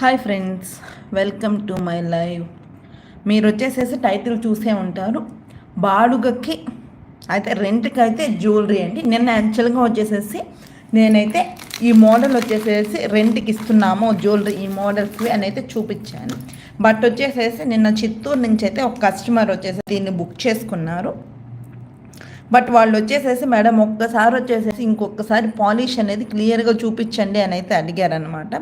Hi friends welcome to my live. మీరు వచ్చేసేసి title చూసే ఉంటారు. బాడుగకి అయితే రెంట్కి అయితే జ్యువెలరీ అండి. నిన్న యాక్చువల్గా వచ్చేసేసి నేనైతే ఈ మోడల్ వచ్చేసేసి రెంట్కి ఇస్తున్నాము జ్యువెలరీ ఈ మోడల్స్ అని అయితే చూపించాను. బట్ వచ్చేసేసి నిన్న చిత్తూరు నుంచి అయితే ఒక కస్టమర్ వచ్చేసి దీన్ని బుక్ చేసుకున్నారు. బట్ వాళ్ళు వచ్చేసేసి మేడం ఒక్కసారి వచ్చేసేసి ఇంకొకసారి పాలిష్ అనేది క్లియర్గా చూపించండి అని అయితే అడిగారనమాట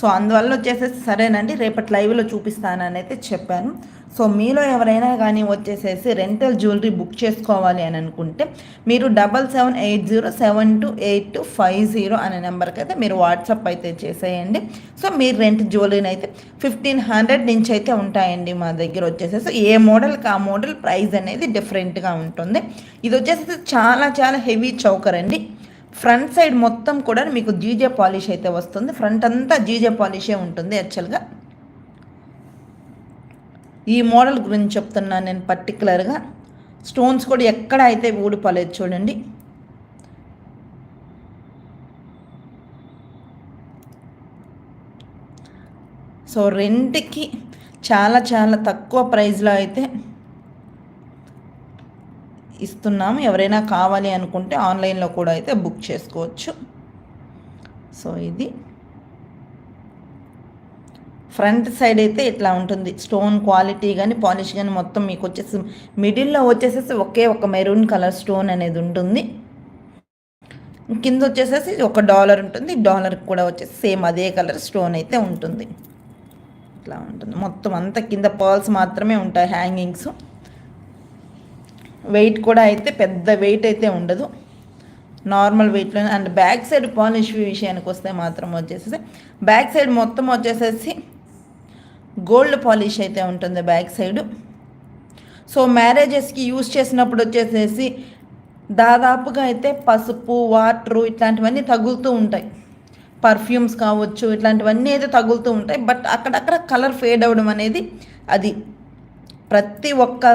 సో అందువల్ల వచ్చేసేసి సరేనండి రేపటి లైవ్లో చూపిస్తానని అయితే చెప్పాను. సో మీలో ఎవరైనా కానీ వచ్చేసేసి రెంటల్ జ్యువెలరీ బుక్ చేసుకోవాలి అని అనుకుంటే మీరు double seven eight zero seven two eight two five zero అనే నెంబర్కి అయితే మీరు వాట్సాప్ అయితే చేసేయండి. సో మీరు రెంట్ జ్యువెలరీని అయితే ఫిఫ్టీన్ హండ్రెడ్ నుంచి అయితే ఉంటాయండి మా దగ్గర వచ్చేసేసి. ఏ మోడల్కి ఆ మోడల్ ప్రైస్ అనేది డిఫరెంట్గా ఉంటుంది. ఇది వచ్చేసి చాలా చాలా హెవీ చౌకర్ అండి. ఫ్రంట్ సైడ్ మొత్తం కూడా మీకు జీజే పాలిష్ అయితే వస్తుంది. ఫ్రంట్ అంతా జీజే పాలిషే ఉంటుంది యాక్చువల్గా. ఈ మోడల్ గురించి చెప్తున్నాను నేను పర్టికులర్గా. స్టోన్స్ కూడా ఎక్కడ అయితే ఊడిపోలేదు చూడండి. సో రెంట్కి చాలా చాలా తక్కువ ప్రైస్లో అయితే ఇస్తున్నాము. ఎవరైనా కావాలి అనుకుంటే ఆన్లైన్లో కూడా అయితే బుక్ చేసుకోవచ్చు. సో ఇది. ఫ్రంట్ సైడ్ అయితే ఇట్లా ఉంటుంది. స్టోన్ క్వాలిటీ కానీ పాలిష్ కానీ మొత్తం మీకు వచ్చేసి మిడిల్లో వచ్చేసేసి ఒకే ఒక మెరూన్ కలర్ స్టోన్ అనేది ఉంటుంది. కింద వచ్చేసేసి ఒక డాలర్ ఉంటుంది. డాలర్ కూడా వచ్చేసి సేమ్ అదే కలర్ స్టోన్ అయితే ఉంటుంది. ఇట్లా ఉంటుంది. మొత్తం అంతా కింద పర్ల్స్ మాత్రమే ఉంటాయి హ్యాంగింగ్స్. వెయిట్ కూడా అయితే పెద్ద వెయిట్ అయితే ఉండదు. నార్మల్ వెయిట్లో అండ్ బ్యాక్ సైడ్ పాలిష్ విషయానికి వస్తే మాత్రం వచ్చేసేసి బ్యాక్ సైడ్ మొత్తం వచ్చేసేసి గోల్డ్ పాలిష్ అయితే ఉంటుంది బ్యాక్ సైడ్. సో మ్యారేజెస్కి యూస్ చేసినప్పుడు వచ్చేసేసి దాదాపుగా అయితే పసుపు వాటరు ఇట్లాంటివన్నీ తగులుతూ ఉంటాయి. పర్ఫ్యూమ్స్ కావచ్చు ఇట్లాంటివన్నీ అయితే తగులుతూ ఉంటాయి. బట్ అక్కడక్కడ కలర్ ఫేడ్ అవ్వడం అనేది అది ప్రతి ఒక్క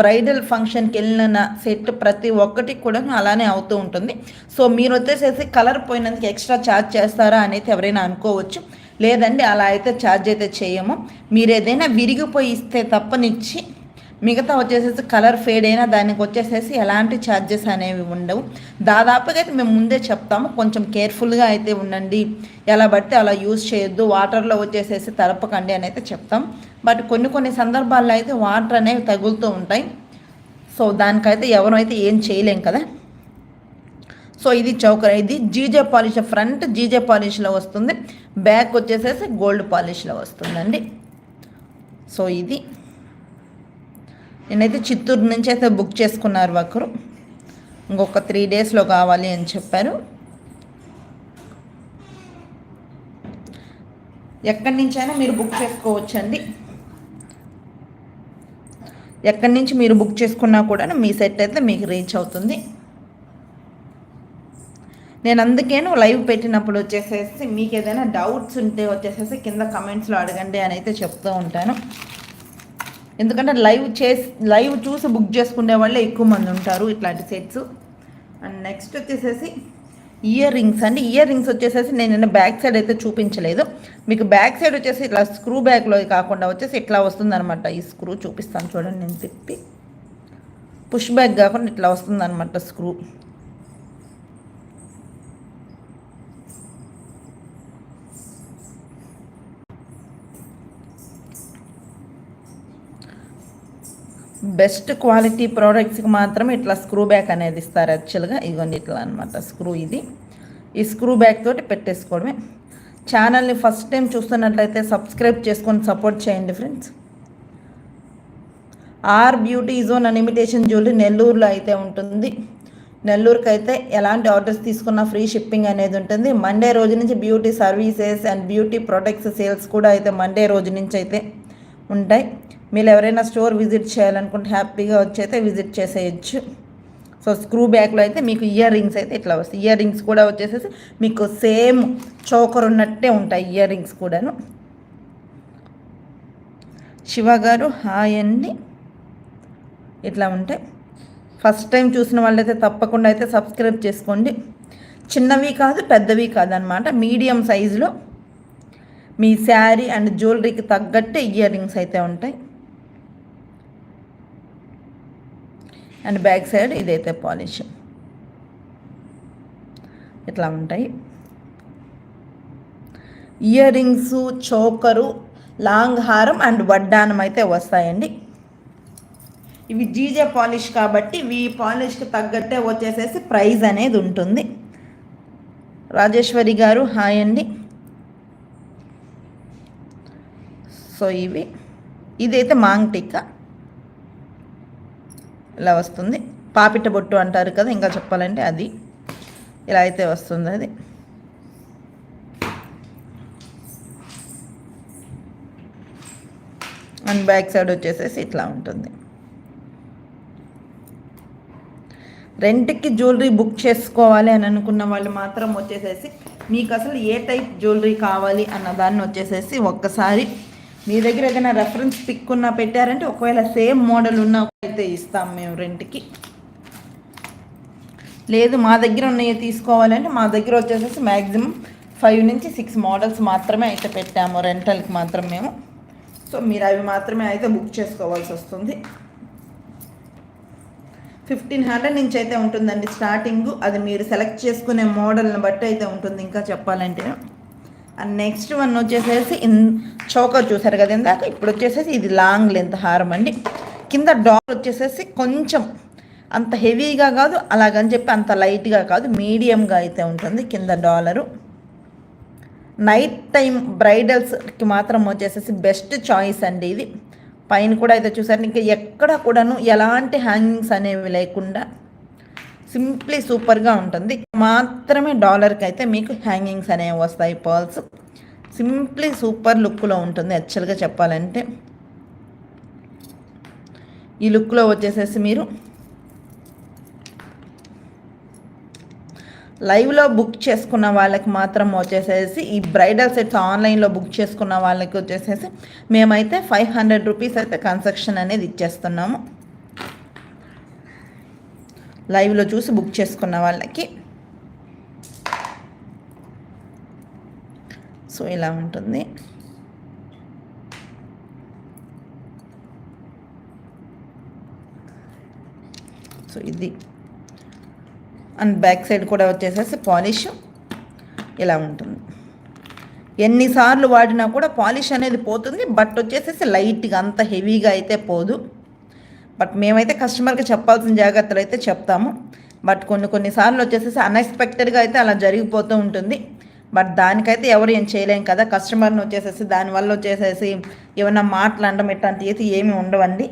బ్రైడల్ ఫంక్షన్కి వెళ్ళిన సెట్ ప్రతి ఒక్కటి కూడా అలానే అవుతూ ఉంటుంది. సో మీరు వచ్చేసేసి కలర్ పోయినందుకు ఎక్స్ట్రా ఛార్జ్ చేస్తారా అనేది ఎవరైనా అనుకోవచ్చు. లేదండి అలా అయితే ఛార్జ్ అయితే చేయము. మీరు ఏదైనా విరిగిపోయి ఇస్తే తప్పనిచ్చి మిగతా వచ్చేసేసి కలర్ ఫేడ్ అయినా దానికి వచ్చేసేసి ఎలాంటి ఛార్జెస్ అనేవి ఉండవు. దాదాపుగా అయితే మేము ముందే చెప్తాము కొంచెం కేర్ఫుల్గా అయితే ఉండండి. ఎలా పడితే అలా యూజ్ చేయొద్దు వాటర్లో వచ్చేసేసి తలపకండి అని అయితే చెప్తాం. బట్ కొన్ని కొన్ని సందర్భాల్లో అయితే వాటర్ అనేవి తగులుతూ ఉంటాయి. సో దానికైతే ఎవరైతే ఏం చేయలేం కదా. సో ఇది చౌకర్. ఇది జీజే పాలిష్ ఫ్రంట్ జీజే పాలిష్లో వస్తుంది. బ్యాక్ వచ్చేసేసి గోల్డ్ పాలిష్లో వస్తుందండి. సో ఇది. నేనైతే చిత్తూరు నుంచి అయితే బుక్ చేసుకున్నారు ఒకరు. ఇంకొక త్రీ డేస్లో కావాలి అని చెప్పారు. ఎక్కడి నుంచైనా మీరు బుక్ చేసుకోవచ్చండి. ఎక్కడి నుంచి మీరు బుక్ చేసుకున్నా కూడా మీ సెట్ అయితే మీకు రీచ్ అవుతుంది. నేను అందుకేను లైవ్ పెట్టినప్పుడు వచ్చేసేసి మీకు ఏదైనా డౌట్స్ ఉంటే వచ్చేసేసి కింద కమెంట్స్లో అడగండి అని అయితే చెప్తూ ఉంటాను. ఎందుకంటే లైవ్ చేసి లైవ్ చూసి బుక్ చేసుకునే వాళ్ళే ఎక్కువ మంది ఉంటారు ఇట్లాంటి సెట్స్ అండ్ నెక్స్ట్ వచ్చేసేసి ఇయర్ రింగ్స్ అండి. ఇయర్ రింగ్స్ వచ్చేసేసి నేను బ్యాక్ సైడ్ అయితే చూపించలేదు. మీకు బ్యాక్ సైడ్ వచ్చేసి ఇట్లా స్క్రూ బ్యాగ్లో కాకుండా వచ్చేసి ఇట్లా వస్తుందన్నమాట. ఈ స్క్రూ చూపిస్తాను చూడండి నేను తిప్పి. పుష్ బ్యాగ్ కాకుండా ఇట్లా వస్తుందన్నమాట స్క్రూ బెస్ట్ క్వాలిటీ ప్రోడక్ట్స్కి మాత్రమే ఇట్లా స్క్రూ బ్యాక్ అనేది ఇస్తారు యాక్చువల్గా. ఇగోండి ఇట్లా అనమాట స్క్రూ ఇది. ఈ స్క్రూ బ్యాక్ తోటి పెట్టేసుకోవడమే. ఛానల్ని ఫస్ట్ టైం చూస్తున్నట్లయితే సబ్స్క్రైబ్ చేసుకొని సపోర్ట్ చేయండి friends. R beauty zone and imitation jewellery నెల్లూరులో అయితే ఉంటుంది. నెల్లూరుకి అయితే ఎలాంటి ఆర్డర్స్ తీసుకున్నా ఫ్రీ షిప్పింగ్ అనేది ఉంటుంది. మండే రోజు నుంచి beauty services and beauty products sales కూడా అయితే మండే రోజు నుంచి అయితే ఉంటాయి. మీరు ఎవరైనా స్టోర్ విజిట్ చేయాలనుకుంటే హ్యాపీగా వచ్చి అయితే విజిట్ చేసేయచ్చు. సో స్క్రూ బ్యాక్లో అయితే మీకు ఇయర్ రింగ్స్ అయితే ఇట్లా వస్తాయి. ఇయర్ రింగ్స్ కూడా వచ్చేసేసి మీకు సేమ్ చోకర్ ఉన్నట్టే ఉంటాయి ఇయర్ రింగ్స్ కూడాను. శివ గారు హాయ్ అండి. ఇట్లా ఉంటాయి. ఫస్ట్ టైం చూసిన వాళ్ళైతే తప్పకుండా అయితే సబ్స్క్రైబ్ చేసుకోండి. చిన్నవి కాదు పెద్దవి కాదనమాట. మీడియం సైజులో మీ శారీ అండ్ జ్యువెలరీకి తగ్గట్టే ఇయర్ రింగ్స్ అయితే ఉంటాయి. అండ్ బ్యాక్ సైడ్ ఇదైతే పాలిష్. ఇట్లా ఉంటాయి. ఇయర్ రింగ్స్ చోకరు లాంగ్ హారం అండ్ వడ్డానం అయితే వస్తాయండి. ఇవి జీజే పాలిష్ కాబట్టి ఇవి పాలిష్కి తగ్గట్టే వచ్చేసేసి ప్రైజ్ అనేది ఉంటుంది. రాజేశ్వరి గారు హాయ్ అండి. సో ఇవి. ఇదైతే మాంగ్ టిక్కా ఇలా వస్తుంది. పాపిట బొట్టు అంటారు కదా ఇంకా చెప్పాలంటే అది. ఇలా అయితే వస్తుంది అది. అండ్ బ్యాక్ సైడ్ వచ్చేసేసి ఇట్లా ఉంటుంది. రెంట్కి జ్యువెలరీ బుక్ చేసుకోవాలి అని అనుకున్న వాళ్ళు మాత్రం వచ్చేసేసి మీకు అసలు ఏ టైప్ జ్యువెలరీ కావాలి అన్న దాన్ని వచ్చేసేసి ఒక్కసారి మీ దగ్గర ఏదైనా రెఫరెన్స్ పిక్ ఉన్నా పెట్టారంటే ఒకవేళ సేమ్ మోడల్ ఉన్న అయితే ఇస్తాం మేము రెంట్కి లేదు మా దగ్గర ఉన్నవి తీసుకోవాలంటే మా దగ్గర వచ్చేసేసి మ్యాక్సిమం ఫైవ్ నుంచి సిక్స్ మోడల్స్ మాత్రమే అయితే పెట్టాము రెంటల్కి మాత్రం మేము. సో మీరు అవి మాత్రమే అయితే బుక్ చేసుకోవాల్సి వస్తుంది. ఫిఫ్టీన్ హండ్రెడ్ నుంచి అయితే ఉంటుందండి స్టార్టింగ్ అది మీరు సెలెక్ట్ చేసుకునే మోడల్ని బట్టి అయితే ఉంటుంది ఇంకా చెప్పాలంటే. అండ్ నెక్స్ట్ వన్ వచ్చేసేసి ఇన్ చౌకర్ చూసారు కదా ఇందాక? ఇప్పుడు వచ్చేసేసి ఇది లాంగ్ లెంత్ హారం అండి. కింద డాల్ వచ్చేసేసి కొంచెం అంత హెవీగా కాదు అలాగని చెప్పి అంత లైట్గా కాదు మీడియంగా అయితే ఉంటుంది కింద డాలరు. నైట్ టైం బ్రైడల్స్కి మాత్రం వచ్చేసేసి బెస్ట్ చాయిస్ అండి ఇది. పైన కూడా అయితే చూసారు ఇంకా ఎక్కడ కూడాను ఎలాంటి హ్యాంగింగ్స్ అనేవి లేకుండా సింప్లీ సూపర్గా ఉంటుంది. మాత్రమే డాలర్కి అయితే మీకు హ్యాంగింగ్స్ అనేవి వస్తాయి పర్ల్స్. సింప్లీ సూపర్ లుక్లో ఉంటుంది. యాక్చువల్గా చెప్పాలంటే ఈ లుక్లో వచ్చేసేసి మీరు లైవ్లో బుక్ చేసుకున్న వాళ్ళకి మాత్రం వచ్చేసేసి ఈ బ్రైడల్ సెట్స్ ఆన్లైన్లో బుక్ చేసుకున్న వాళ్ళకి వచ్చేసేసి మేమైతే ఫైవ్ హండ్రెడ్ రూపీస్ అయితే కన్సెక్షన్ అనేది ఇచ్చేస్తున్నాము. లైవ్లో చూసి బుక్ చేసుకున్న వాళ్ళకి. సో ఇలా ఉంటుంది. సో ఇది. అండ్ బ్యాక్ సైడ్ కూడా వచ్చేసేసి పాలిష్. ఇలా ఉంటుంది. ఎన్నిసార్లు వాడినా కూడా పాలిష్ అనేది పోతుంది బట్ వచ్చేసేసి లైట్గా అంత హెవీగా అయితే పోదు. బట్ మేమైతే కస్టమర్కి చెప్పాల్సిన జాగ్రత్తలు అయితే చెప్తాము. బట్ కొన్ని కొన్నిసార్లు వచ్చేసేసి అన్ఎక్స్పెక్టెడ్గా అయితే అలా జరిగిపోతూ ఉంటుంది. బట్ దానికైతే ఎవరు ఏం చేయలేం కదా కస్టమర్ని వచ్చేసేసి దానివల్ల వచ్చేసేసి ఏమైనా మాట్లాడడం ఇట్లాంటివి అయితే ఏమి ఉండవండి.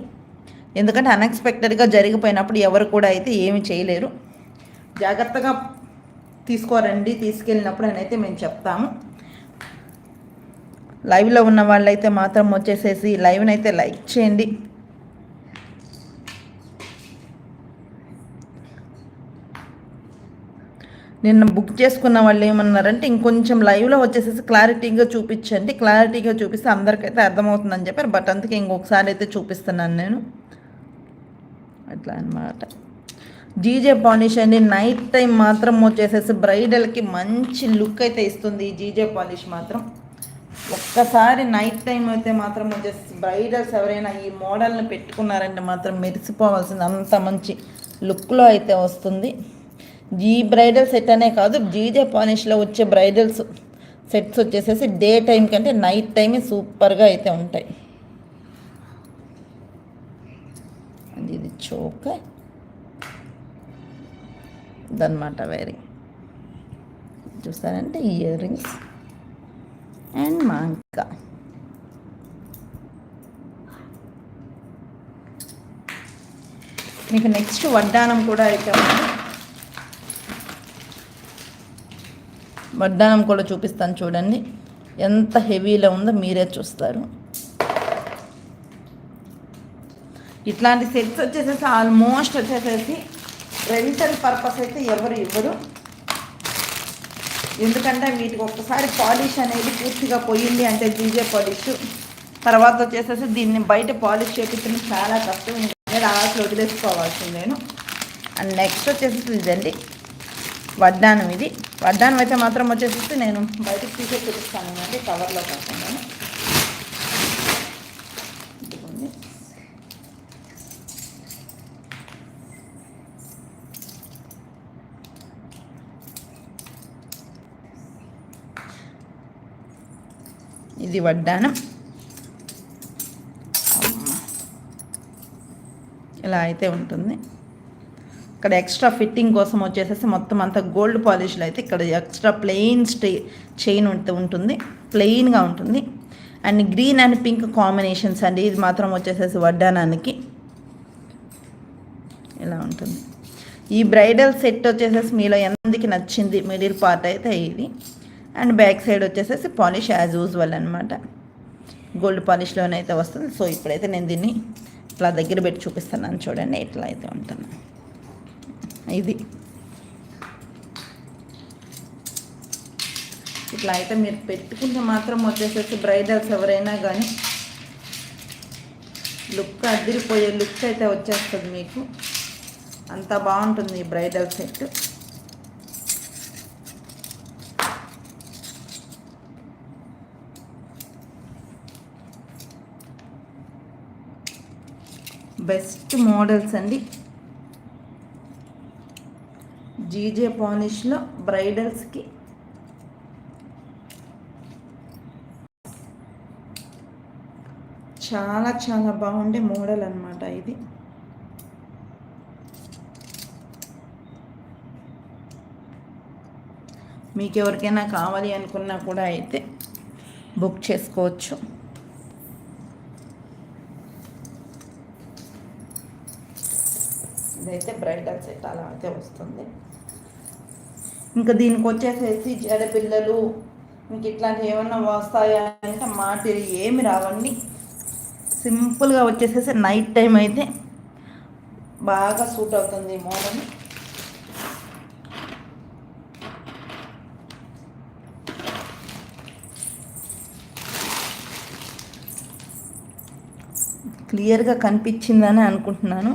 ఎందుకంటే అన్ఎక్స్పెక్టెడ్గా జరిగిపోయినప్పుడు ఎవరు కూడా అయితే ఏమి చేయలేరు. జాగ్రత్తగా తీసుకోరండి తీసుకెళ్ళినప్పుడు అని అయితే మేము చెప్తాము. లైవ్లో ఉన్న వాళ్ళైతే మాత్రం వచ్చేసేసి లైవ్ని అయితే లైక్ చేయండి. నిన్న బుక్ చేసుకున్న వాళ్ళు ఏమన్నారంటే ఇంకొంచెం లైవ్లో వచ్చేసేసి క్లారిటీగా చూపించండి క్లారిటీగా చూపిస్తే అందరికైతే అర్థమవుతుందని చెప్పారు. బట్ అందుకే ఇంకొకసారి అయితే చూపిస్తున్నాను నేను. అట్లా అనమాట జీజే పాలిష్ అండి నైట్ టైం మాత్రం వచ్చేసేసి బ్రైడల్కి మంచి లుక్ అయితే ఇస్తుంది ఈ జీజే పాలిష్ మాత్రం. ఒక్కసారి నైట్ టైం అయితే మాత్రం వచ్చేసి బ్రైడల్స్ ఎవరైనా ఈ మోడల్ని పెట్టుకున్నారంటే మాత్రం మెరిసిపోవాల్సింది. అంత మంచి లుక్లో అయితే వస్తుంది. జీ బ్రైడల్ సెట్ అనే కాదు జీజే పానిష్లో వచ్చే బ్రైడల్స్ సెట్స్ వచ్చేసేసి డే టైం కంటే నైట్ టైమే సూపర్గా అయితే ఉంటాయి. ఇది చోక. ఇదన్నమాట వైరింగ్. చూస్తారంటే ఇయర్ రింగ్స్ అండ్ మాంక. మీకు నెక్స్ట్ వడ్డానం కూడా అయితే ఉంది. వడ్డానం కూడా చూపిస్తాను చూడండి. ఎంత హెవీలో ఉందో మీరే చూస్తారు. ఇట్లాంటి సెట్స్ వచ్చేసేసి ఆల్మోస్ట్ వచ్చేసేసి రెంటల్ పర్పస్ అయితే ఎవరు ఇవ్వరు. ఎందుకంటే వీటికి ఒక్కసారి పాలిష్ అనేది పూర్తిగా పోయింది అంటే జీజే పాలిష్. తర్వాత వచ్చేసేసి దీన్ని బయట పాలిష్ చేపించడం చాలా కష్టం. రావాల్సి అలా వదిలేసుకోవాల్సిందేను అండ్ నెక్స్ట్ వచ్చేసి ఇదండి. వడ్డానం ఇది. వడ్డానం అయితే మాత్రం వచ్చేసి నేను బయటకు తీసే చూపిస్తాను. అండి కవర్లో కాకుండా ఇది వడ్డానం ఇలా అయితే ఉంటుంది. ఇక్కడ ఎక్స్ట్రా ఫిట్టింగ్ కోసం వచ్చేసేసి మొత్తం అంతా గోల్డ్ పాలిష్లో అయితే ఇక్కడ ఎక్స్ట్రా ప్లెయిన్ స్టే చైన్ ఉంటుంది. ప్లెయిన్గా ఉంటుంది. And green and pink combinations అండి. ఇది మాత్రం వచ్చేసేసి వడ్డానానికి ఇలా ఉంటుంది. ఈ బ్రైడల్ సెట్ వచ్చేసేసి మీలో ఎంతకి నచ్చింది? మిడిల్ పార్ట్ అయితే ఇది. అండ్ బ్యాక్ సైడ్ వచ్చేసేసి పాలిష్ యాజ్ యూజువల్ అనమాట గోల్డ్ పాలిష్లోనే అయితే వస్తుంది. సో ఇప్పుడైతే నేను దీన్ని ఇట్లా దగ్గర పెట్టి చూపిస్తున్నాను. చూడండి ఇట్లా అయితే ఉంటుంది. ఇది. ఇట్లా అయితే మీరు పెట్టుకుంటే మాత్రం వచ్చేసేసి బ్రైడల్స్ ఎవరైనా కానీ లుక్ అదిరిపోయే లుక్ అయితే వచ్చేస్తుంది మీకు. అంత బాగుంటుంది ఈ బ్రైడల్ సెట్. బెస్ట్ మోడల్స్ అండి. జీజే పాలిష్లో బ్రైడల్స్కి. చాలా చాలా బాగుండే మోడల్ అనమాట ఇది. మీకు ఎవరికైనా కావాలి అనుకున్నా కూడా అయితే బుక్ చేసుకోవచ్చు. ఇదైతే బ్రైడల్ సెట్ అలా అయితే వస్తుంది. ఇంకా దీనికి వచ్చేసేసి జడపిల్లలు ఇంక ఇట్లాంటివి ఏమన్నా వస్తాయా అంటే మాటిరి ఏమి రావండి. సింపుల్గా వచ్చేసేసి నైట్ టైం అయితే బాగా సూట్ అవుతుంది మోడల్. క్లియర్గా కనిపించిందని అనుకుంటున్నాను.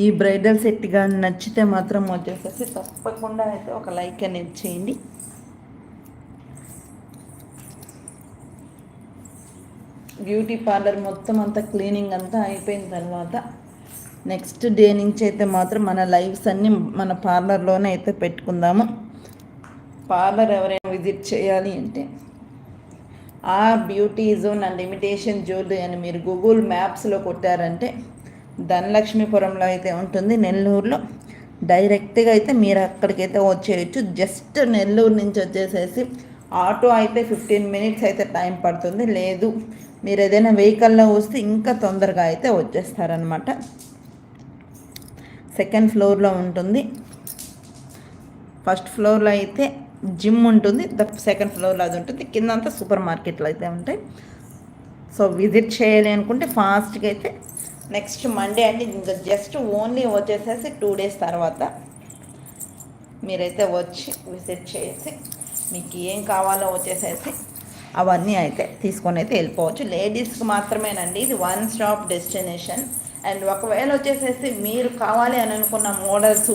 ఈ బ్రైడల్ సెట్ కానీ నచ్చితే మాత్రం వచ్చేసేసి తప్పకుండా అయితే ఒక లైక్ అనేది చేయండి. బ్యూటీ పార్లర్ మొత్తం అంతా క్లీనింగ్ అంతా అయిపోయిన తర్వాత నెక్స్ట్ డే నుంచి అయితే మాత్రం మన లైవ్స్ అన్నీ మన పార్లర్లోనే అయితే పెట్టుకుందాము. పార్లర్ ఎవరైనా విజిట్ చేయాలి అంటే ఆ beauty zone and imitation jewellery అని మీరు గూగుల్ మ్యాప్స్లో కొట్టారంటే ధనలక్ష్మీపురంలో అయితే ఉంటుంది. నెల్లూరులో డైరెక్ట్గా అయితే మీరు అక్కడికైతే వచ్చేయచ్చు. జస్ట్ నెల్లూరు నుంచి వచ్చేసేసి ఆటో అయితే ఫిఫ్టీన్ మినిట్స్ అయితే టైం పడుతుంది. లేదు మీరు ఏదైనా వెహికల్లో వస్తే ఇంకా తొందరగా అయితే వచ్చేస్తారనమాట సెకండ్ ఫ్లోర్లో ఉంటుంది. ఫస్ట్ ఫ్లోర్లో అయితే జిమ్ ఉంటుంది. ద సెకండ్ ఫ్లోర్లో అది ఉంటుంది. కింద అంతా సూపర్ మార్కెట్లు అయితే ఉంటాయి. సో విజిట్ చేయాలి అనుకుంటే ఫాస్ట్గా అయితే నెక్స్ట్ మండే అండి ఇంకా జస్ట్ ఓన్లీ వచ్చేసేసి టూ డేస్ తర్వాత మీరైతే వచ్చి విజిట్ చేసి మీకు ఏం కావాలో వచ్చేసేసి అవన్నీ అయితే తీసుకొని అయితే వెళ్ళిపోవచ్చు. లేడీస్కి మాత్రమేనండి ఇది వన్ స్టాప్ డెస్టినేషన్. అండ్ ఒకవేళ వచ్చేసేసి మీరు కావాలి అని అనుకున్న మోడల్స్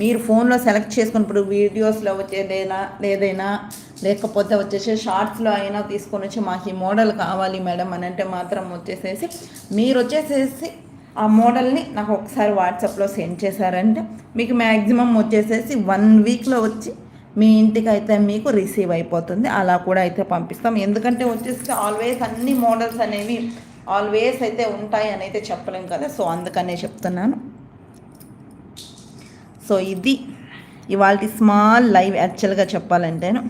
మీరు ఫోన్లో సెలెక్ట్ చేసుకున్నప్పుడు వీడియోస్లో వచ్చేదైనా లేదైనా లేకపోతే వచ్చేసి షార్ట్స్లో అయినా తీసుకొని వచ్చి మాకు ఈ మోడల్ కావాలి మేడం అని అంటే మాత్రం వచ్చేసేసి మీరు వచ్చేసేసి ఆ మోడల్ని నాకు ఒకసారి వాట్సాప్లో సెండ్ చేశారంటే మీకు మ్యాక్సిమం వచ్చేసేసి వన్ వీక్లో వచ్చి మీ ఇంటికి అయితే మీకు రిసీవ్ అయిపోతుంది. అలా కూడా అయితే పంపిస్తాం. ఎందుకంటే వచ్చేసి ఆల్వేస్ అన్ని మోడల్స్ అనేవి ఆల్వేస్ అయితే ఉంటాయి అని అయితే చెప్పలేం కదా. సో అందుకనే చెప్తున్నాను. సో ఇది ఇవాళ స్మాల్ లైవ్ యాక్చువల్గా చెప్పాలంటేను.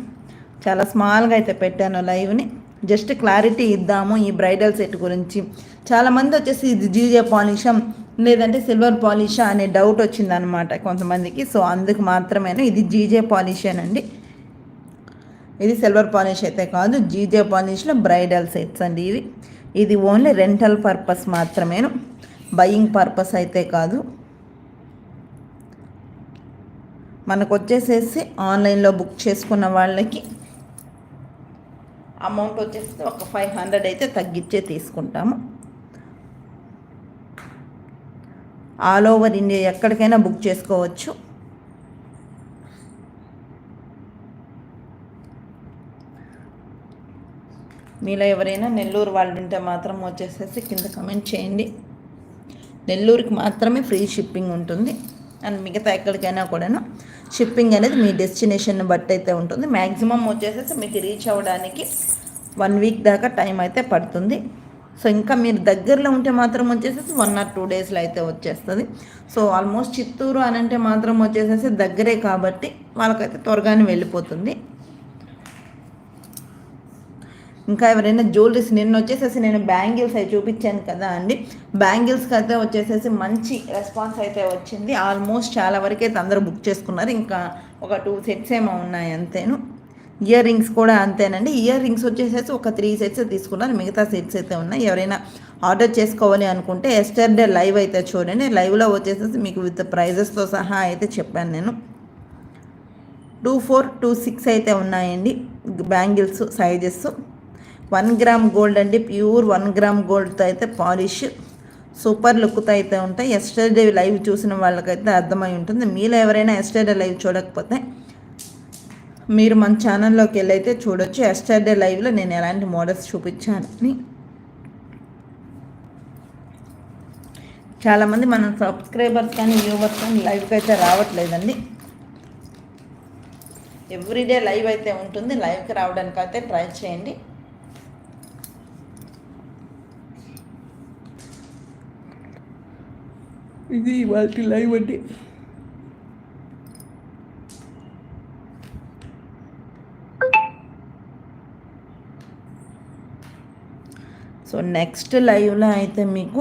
చాలా స్మాల్గా అయితే పెట్టాను లైవ్ని. జస్ట్ క్లారిటీ ఇద్దాము ఈ బ్రైడల్ సెట్ గురించి. చాలామంది వచ్చేసి ఇది జీజే పాలిషం లేదంటే సిల్వర్ పాలిషా అనే డౌట్ వచ్చిందనమాట కొంతమందికి. సో అందుకు మాత్రమే ఇది జీజే పాలిషేనండి. ఇది సిల్వర్ పాలిష్ అయితే కాదు జీజే పాలిష్లో బ్రైడల్ సెట్స్ అండి ఇవి. ఇది ఓన్లీ రెంటల్ పర్పస్ మాత్రమేను? బయింగ్ పర్పస్ అయితే కాదు. మనకు వచ్చేసేసి ఆన్లైన్లో బుక్ చేసుకున్న వాళ్ళకి అమౌంట్ వచ్చేసి ఒక ఫైవ్ హండ్రెడ్ అయితే తగ్గించే తీసుకుంటాము. ఆల్ ఓవర్ ఇండియా ఎక్కడికైనా బుక్ చేసుకోవచ్చు. మీలో ఎవరైనా నెల్లూరు వాళ్ళు ఉంటే మాత్రం వచ్చేసేసి కింద కమెంట్ చేయండి. నెల్లూరుకి మాత్రమే ఫ్రీ షిప్పింగ్ ఉంటుంది. అండ్ మిగతా ఎక్కడికైనా కూడాను షిప్పింగ్ అనేది మీ డెస్టినేషన్ బట్టి అయితే ఉంటుంది. మ్యాక్సిమం వచ్చేసేసి మీకు రీచ్ అవ్వడానికి వన్ వీక్ దాకా టైం అయితే పడుతుంది. సో ఇంకా మీరు దగ్గరలో ఉంటే మాత్రం వచ్చేసేసి వన్ ఆర్ టూ డేస్లో అయితే వచ్చేస్తుంది. సో ఆల్మోస్ట్ చిత్తూరు అని అంటే మాత్రం వచ్చేసేసి దగ్గరే కాబట్టి వాళ్ళకైతే త్వరగానే వెళ్ళిపోతుంది. ఇంకా ఎవరైనా జ్యువెలరీస్ నిన్న వచ్చేసేసి నేను బ్యాంగిల్స్ అవి చూపించాను కదా అండి. బ్యాంగిల్స్కి అయితే వచ్చేసేసి మంచి రెస్పాన్స్ అయితే వచ్చింది. ఆల్మోస్ట్ చాలా వరకు అయితే అందరూ బుక్ చేసుకున్నారు. ఇంకా ఒక టూ సెట్స్ ఏమో ఉన్నాయి అంతేను. ఇయర్ రింగ్స్ కూడా అంతేనండి. ఇయర్ రింగ్స్ వచ్చేసేసి ఒక త్రీ సెట్స్ తీసుకున్నారు. మిగతా సెట్స్ అయితే ఉన్నాయి. ఎవరైనా ఆర్డర్ చేసుకోవాలి అనుకుంటే ఎస్టర్డే లైవ్ అయితే చూడండి. లైవ్లో వచ్చేసేసి మీకు విత్ ప్రైజెస్తో సహా అయితే చెప్పాను నేను. టూ ఫోర్ టూ సిక్స్ అయితే ఉన్నాయండి bangles sizes. One gram gold అండి. ప్యూర్ వన్ గ్రామ్ గోల్డ్తో అయితే పాలిష్. సూపర్ లుక్తో అయితే ఉంటాయి. ఎస్టర్డే లైవ్ చూసిన వాళ్ళకైతే అర్థమై ఉంటుంది. మీలో ఎవరైనా ఎస్టర్డే లైవ్ చూడకపోతే మీరు మన ఛానల్లోకి వెళ్ళి అయితే చూడొచ్చు. ఎస్టర్డే లైవ్లో నేను ఎలాంటి మోడల్స్ చూపించానని. చాలామంది మన సబ్స్క్రైబర్స్ కానీ వ్యూవర్స్ కానీ లైవ్కి అయితే రావట్లేదండి. ఎవ్రీడే లైవ్ అయితే ఉంటుంది. లైవ్కి రావడానికి అయితే ట్రై చేయండి. ఇది వాళ్ళకి లైవ్ అంటే. సో నెక్స్ట్ లైవ్లో అయితే మీకు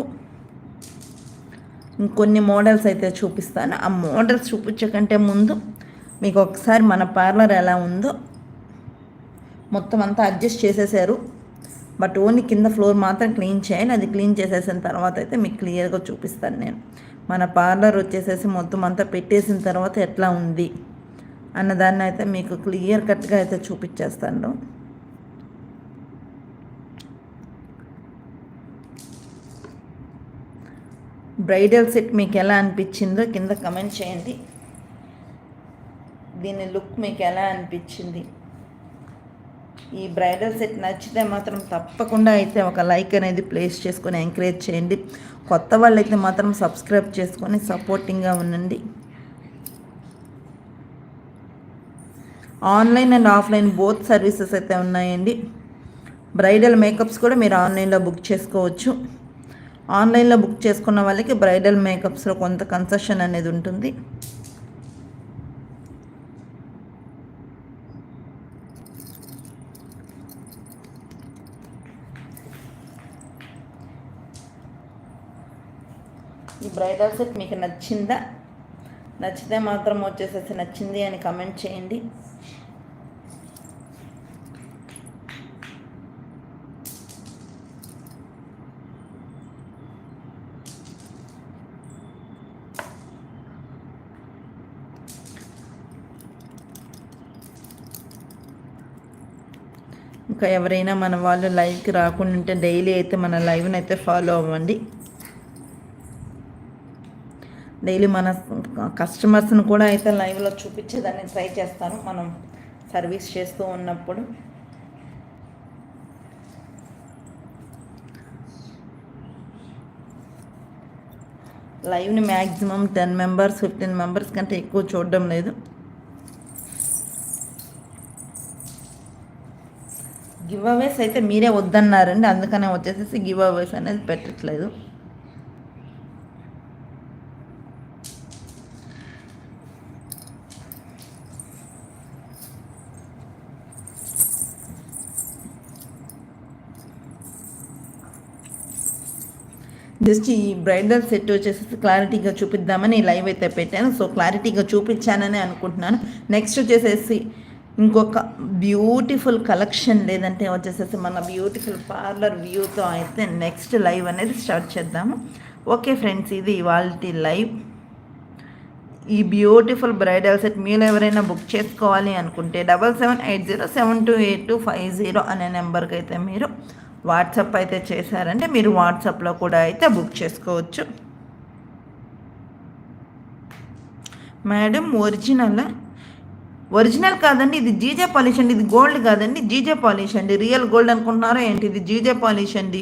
ఇంకొన్ని మోడల్స్ అయితే చూపిస్తాను. ఆ మోడల్స్ చూపించకంటే ముందు మీకు ఒకసారి మన పార్లర్ ఎలా ఉందో మొత్తం అంతా అడ్జస్ట్ చేసేసారు. బట్ ఓన్లీ కింద ఫ్లోర్ మాత్రం క్లీన్ చేయాలి అది క్లీన్ చేసేసిన తర్వాత అయితే మీకు క్లియర్గా చూపిస్తాను నేను. మన పార్లర్ వచ్చేసేసి మొత్తం అంతా పెట్టేసిన తర్వాత ఎట్లా ఉంది అన్నదాన్ని అయితే మీకు క్లియర్ కట్గా అయితే చూపించేస్తాను. బ్రైడల్ సెట్ మీకు ఎలా అనిపించిందో కింద కమెంట్ చేయండి. దీని లుక్ మీకు ఎలా అనిపించింది? ఈ బ్రైడల్ సెట్ నచ్చితే మాత్రం తప్పకుండా అయితే ఒక లైక్ అనేది ప్లేస్ చేసుకొని ఎంకరేజ్ చేయండి. కొత్త వాళ్ళైతే మాత్రం సబ్స్క్రైబ్ చేసుకొని సపోర్టింగ్గా ఉండండి. Online and offline both services అయితే ఉన్నాయండి. బ్రైడల్ మేకప్స్ కూడా మీరు ఆన్లైన్లో బుక్ చేసుకోవచ్చు. ఆన్లైన్లో బుక్ చేసుకున్న వాళ్ళకి బ్రైడల్ మేకప్స్లో కొంత కన్సెషన్ అనేది ఉంటుంది. బ్రైడల్ సెట్ మీకు నచ్చిందా? నచ్చితే మాత్రం వచ్చేసేసి నచ్చింది అని కమెంట్ చేయండి. ఇంకా ఎవరైనా మన వాళ్ళు లైవ్కి రాకుండా ఉంటే డైలీ అయితే మన లైవ్ని అయితే ఫాలో అవ్వండి. డైలీ మన కస్టమర్స్ని కూడా అయితే లైవ్లో చూపించేదాన్ని ట్రై చేస్తాను. మనం సర్వీస్ చేస్తూ ఉన్నప్పుడు. లైవ్ని maximum ten members fifteen members కంటే ఎక్కువ చూడడం లేదు. గివ్ అవేస్ అయితే మీరే వద్దన్నారండి. అందుకనే వచ్చేసేసి గివ్ అవేస్ అనేది పెట్టట్లేదు. జస్ట్ ఈ బ్రైడల్ సెట్ వచ్చేసి క్లారిటీగా చూపిద్దామని లైవ్ అయితే పెట్టాను. సో క్లారిటీగా చూపించానని అనుకుంటున్నాను. నెక్స్ట్ వచ్చేసేసి ఇంకొక బ్యూటిఫుల్ కలెక్షన్ లేదంటే వచ్చేసేసి మన బ్యూటిఫుల్ పార్లర్ వ్యూతో అయితే నెక్స్ట్ లైవ్ అనేది స్టార్ట్ చేద్దాము. ఓకే ఫ్రెండ్స్ ఇది ఇవాళ లైవ్ ఈ బ్యూటిఫుల్ బ్రైడల్ సెట్ మీరు ఎవరైనా బుక్ చేసుకోవాలి అనుకుంటే double seven eight zero seven two eight two five zero అనే నెంబర్కి అయితే మీరు వాట్సాప్ అయితే చేశారంటే మీరు వాట్సాప్లో కూడా అయితే బుక్ చేసుకోవచ్చు. Madam original? ఒరిజినల్ కాదండి ఇది జీజే పాలిష్ అండి ఇది గోల్డ్ కాదండి జీజే పాలిష్ అండి. రియల్ గోల్డ్ అనుకుంటున్నారో ఏంటి? ఇది జీజే పాలిష్ అండి.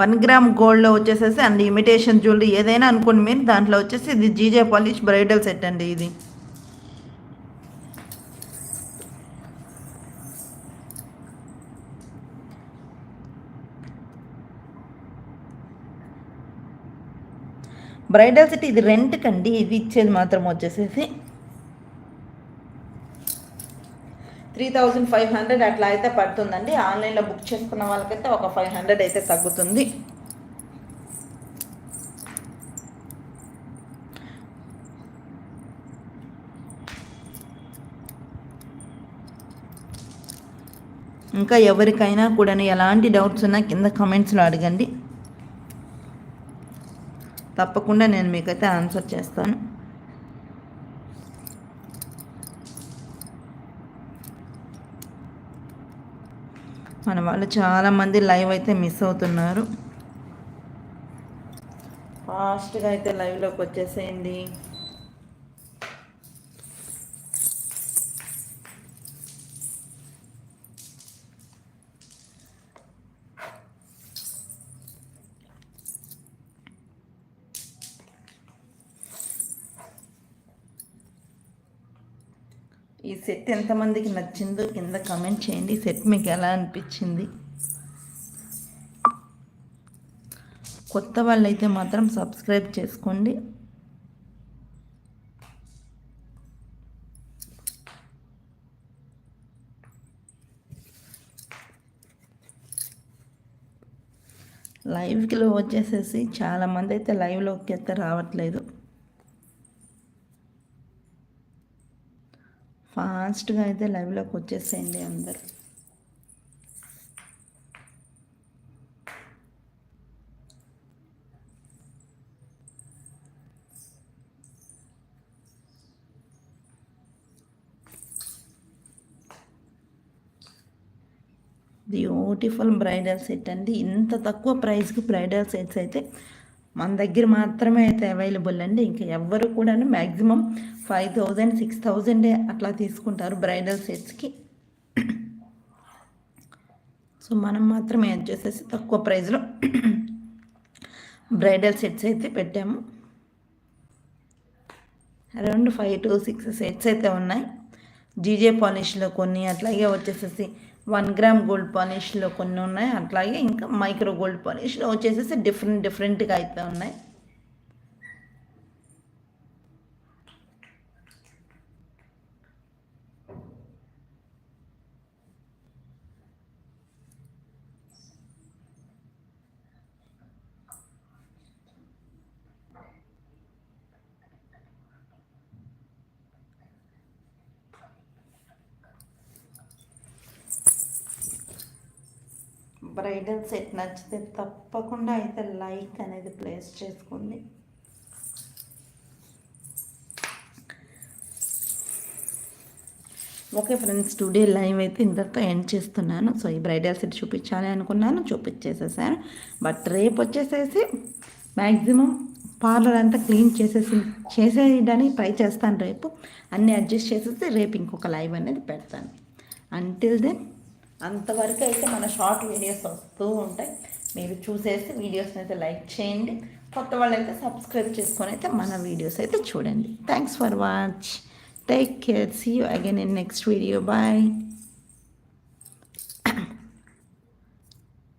వన్ గ్రామ్ గోల్డ్లో వచ్చేసేసి అండ్ ఇమిటేషన్ జ్యువెలరీ ఏదైనా అనుకోండి మీరు దాంట్లో వచ్చేసి ఇది జీజే పాలిష్ బ్రైడల్ సెట్ అండి ఇది. బ్రైడల్ సెట్ ఇది రెంట్ కండి ఇది ఇచ్చేది మాత్రం వచ్చేసేసి త్రీ థౌజండ్ ఫైవ్ హండ్రెడ్ అట్లా అయితే పడుతుందండి. ఆన్లైన్లో బుక్ చేసుకున్న వాళ్ళకైతే ఒక ఫైవ్ హండ్రెడ్ అయితే తగ్గుతుంది. ఇంకా ఎవరికైనా కూడా ఎలాంటి డౌట్స్ ఉన్నా కింద కమెంట్స్లో అడగండి. తప్పకుండా నేను మీకైతే ఆన్సర్ చేస్తాను. మన వాళ్ళు చాలామంది లైవ్ అయితే మిస్ అవుతున్నారు. ఫాస్ట్గా అయితే లైవ్లోకి వచ్చేసేయండి. సెట్ ఎంతమందికి నచ్చిందో కింద కమెంట్ చేయండి. సెట్ మీకు ఎలా అనిపించింది? కొత్త వాళ్ళైతే మాత్రం సబ్స్క్రైబ్ చేసుకోండి. లైవ్కిలో వచ్చేసేసి చాలామంది అయితే లైవ్లోకి అయితే రావట్లేదు. ఫాస్ట్గా అయితే లైవ్లోకి వచ్చేసేయండి అందరు. బ్యూటిఫుల్ బ్రైడల్ సెట్ అండి. ఇంత తక్కువ ప్రైస్కి బ్రైడల్ సెట్స్ అయితే మన దగ్గర మాత్రమే అయితే అవైలబుల్ అండి. ఇంకా ఎవ్వరు కూడా maximum five thousand six thousand అట్లా తీసుకుంటారు బ్రైడల్ సెట్స్కి సో మనం మాత్రమే వచ్చేసేసి తక్కువ ప్రైస్లో బ్రైడల్ సెట్స్ అయితే పెట్టాము. Around five to six sets అయితే ఉన్నాయి. జీజే పాలిష్లో కొన్ని అట్లాగే వచ్చేసేసి వన్ గ్రామ్ గోల్డ్ పాలిష్లో కొన్ని ఉన్నాయి. అట్లాగే ఇంకా మైక్రో గోల్డ్ పాలిష్లో వచ్చేసేసి డిఫరెంట్ డిఫరెంట్గా అయితే ఉన్నాయి. బ్రైడల్ సెట్ నచ్చితే తప్పకుండా అయితే లైక్ అనేది ప్లేస్ చేసుకోండి. ఓకే ఫ్రెండ్స్ టుడే లైవ్ అయితే ఇంతతో ఎండ్ చేస్తున్నాను. సో ఈ బ్రైడల్ సెట్ చూపించాలి అనుకున్నాను చూపించేసేసాను. బట్ రేపు వచ్చేసేసి మ్యాక్సిమం పార్లర్ అంతా క్లీన్ చేసేసి చేసేయడానికి ట్రై చేస్తాను రేపు. అన్నీ అడ్జస్ట్ చేసేసి రేపు ఇంకొక లైవ్ అనేది పెడతాను. అంటిల్ దెన్ అంతవరకు అయితే మన షార్ట్ వీడియోస్ వస్తూ ఉంటాయి. మీరు చూసేసి వీడియోస్ని అయితే లైక్ చేయండి. కొత్త వాళ్ళు అయితే సబ్స్క్రైబ్ చేసుకొని అయితే మన వీడియోస్ అయితే చూడండి. Thanks for watch take care see you again in next video bye